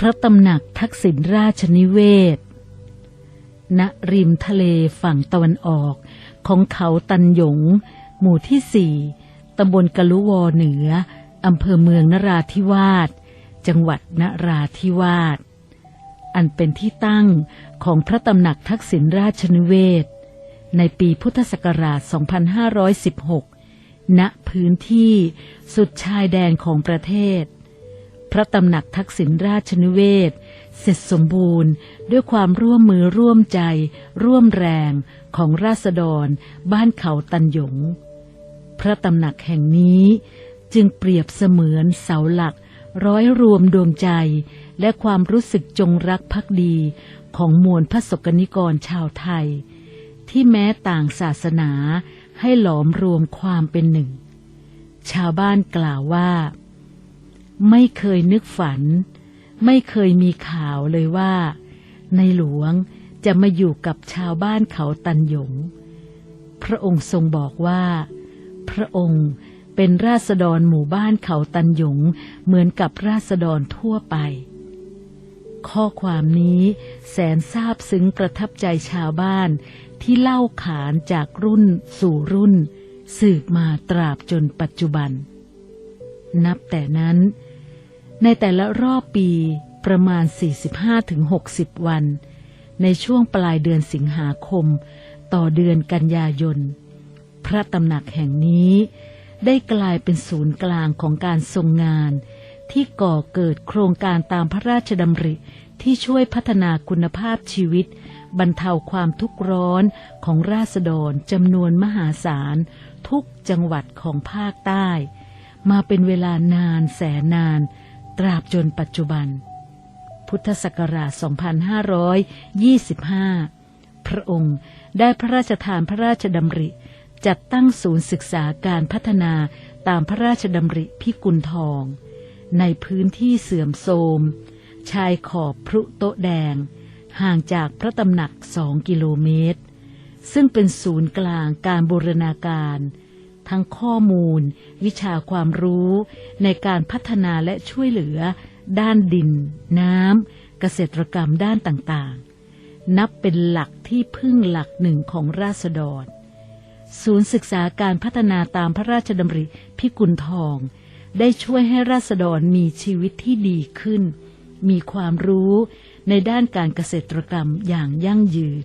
พระตำหนักทักษิณราชนิเวศ ณ ริมทะเลฝั่งตะวันออกของเขาตันหยง หมู่ที่สี่ตำบลกะลุวอเหนือ อำเภอเมืองนราธิวาส จังหวัดนราธิวาส อันเป็นที่ตั้งของพระตำหนักทักษิณราชนิเวศ ในปีพุทธศักราช 2516 ณ พื้นที่สุดชายแดนของประเทศ ระตำหนักทักษิณราชนิเวศ เสร็จสมบูรณ์ ด้วยความร่วมมือร่วมใจ ร่วมแรงของราษฎร บ้านเขาตันหยง พระตำหนักแห่งนี้จึงเปรียบเสมือนเสาหลัก ร้อยรวมดวงใจ และความรู้สึกจงรักภักดีของมวลพระสกนิกรชาวไทย ที่แม้ต่างศาสนาให้หลอมรวมความเป็นหนึ่ง ชาวบ้านกล่าวว่า ไม่เคยนึกฝัน ไม่เคยมีข่าวเลยว่า ในหลวงจะมาอยู่กับชาวบ้านเขาตันหยง พระองค์ทรงบอกว่า พระองค์เป็นราษฎรหมู่บ้านเขาตันหยงเหมือนกับราษฎรทั่วไป ข้อความนี้แสนซาบซึ้งประทับใจชาวบ้านที่เล่าขานจากรุ่นสู่รุ่น สืบมาตราบจนปัจจุบัน นับแต่นั้น ในแต่ละรอบปีประมาณ 45-60 วัน ในช่วงปลายเดือนสิงหาคม ต่อเดือนกันยายน พระตำหนักแห่งนี้ ได้กลายเป็นศูนย์กลางของการทรงงาน ที่ก่อเกิดโครงการตามพระราชดำริที่ช่วยพัฒนาคุณภาพชีวิต บรรเทาความทุกข์ร้อนของราษฎรจำนวนมหาศาล ทุกจังหวัดของภาคใต้ มาเป็นเวลานานแสนนาน ตราบจนปัจจุบัน พุทธศักราช 2525 พระองค์ได้พระราชทานพระราชดำริ จัดตั้งศูนย์ศึกษาการพัฒนาตามพระราชดำริพิกุลทอง ในพื้นที่เสื่อมโทรม ชายขอบพรุโตแดง ห่างจากพระตำหนักสองกิโลเมตร ซึ่งเป็นศูนย์กลางการบูรณาการ ทั้งข้อมูล วิชาความรู้ ในการพัฒนาและช่วยเหลือ ด้านดิน น้ำเกษตรกรรมด้านต่างๆ นับเป็นหลักที่พึ่งหลักหนึ่งของราษฎร ศูนย์ศึกษาการพัฒนาตามพระราชดำริพิกุลทอง ได้ช่วยให้ราษฎรมีชีวิตที่ดีขึ้น มีความรู้ในด้านการเกษตรกรรมอย่างยั่งยืน